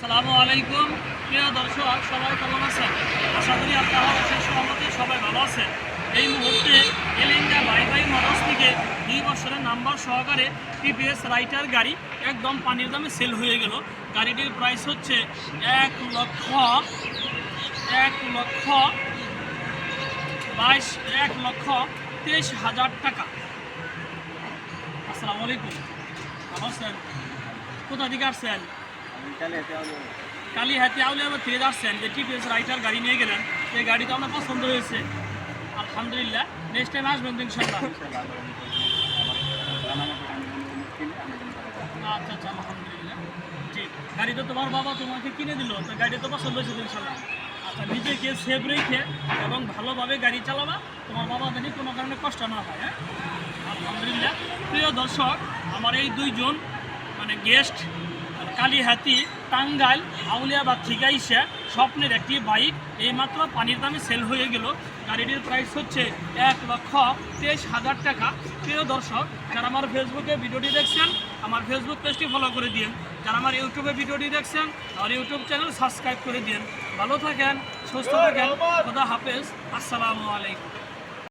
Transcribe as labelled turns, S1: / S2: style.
S1: সালামু আলাইকুম। প্রিয় দর্শক, সবাই কেমন আছেন? আশা করি আপনারা অশেষ সহমতে সবাই ভালো আছেন। এই মুহূর্তে এলেঙ্গা বাই বাই মোটরস থেকে দুই বছরের নাম্বার সহকারে টিপিএস রাইটার গাড়ি একদম পানির দামে সেল হয়ে গেল। গাড়িটির প্রাইস হচ্ছে এক লক্ষ এক লক্ষ বাইশ, এক লক্ষ তেইশ হাজার টাকা। আসসালামু আলাইকুম। কোথা থেকে আসছেন? কালি হাতে আউলে আবার ফিরে যাচ্ছেন যে টিপিএস রাইটার গাড়ি নিয়ে গেলেন। এই গাড়িটা আমার পছন্দ হয়েছে। আলহামদুলিল্লাহ। নেক্সট টাইম আসবেন তো ইনশাল্লাহ। আচ্ছা আচ্ছা আলহামদুলিল্লাহ। জি, গাড়ি তো তোমার বাবা তোমাকে কিনে দিল, তো গাড়ি তো পছন্দ হয়েছে তো ইনশাল্লাহ। আচ্ছা নিজেকে সেফ রেখে এবং ভালোভাবে গাড়ি চালাবা, তোমার বাবা জানি কোনো কারণে কষ্ট না হয় হ্যাঁ? আলহামদুলিল্লাহ। প্রিয় দর্শক, আমার এই দুইজন মানে গেস্ট কালীহাতি, টাঙ্গাইল আউলিয়া বা আইসে স্বপ্নের একটি বাইক। এইমাত্র পানির দামে সেল হয়ে গেল। গাড়িটির প্রাইস হচ্ছে এক লক্ষ তেইশ হাজার টাকা। প্রিয় দর্শক, যারা আমার ফেসবুকে ভিডিওটি দেখছেন, আমার ফেসবুক পেজটি ফলো করে দিন যারা আমার ইউটিউবে ভিডিওটি দেখছেন আমার ইউটিউব চ্যানেল সাবস্ক্রাইব করে দিন ভালো থাকেন, সুস্থ থাকেন। খোদা হাফেজ। আসসালামু আলাইকুম।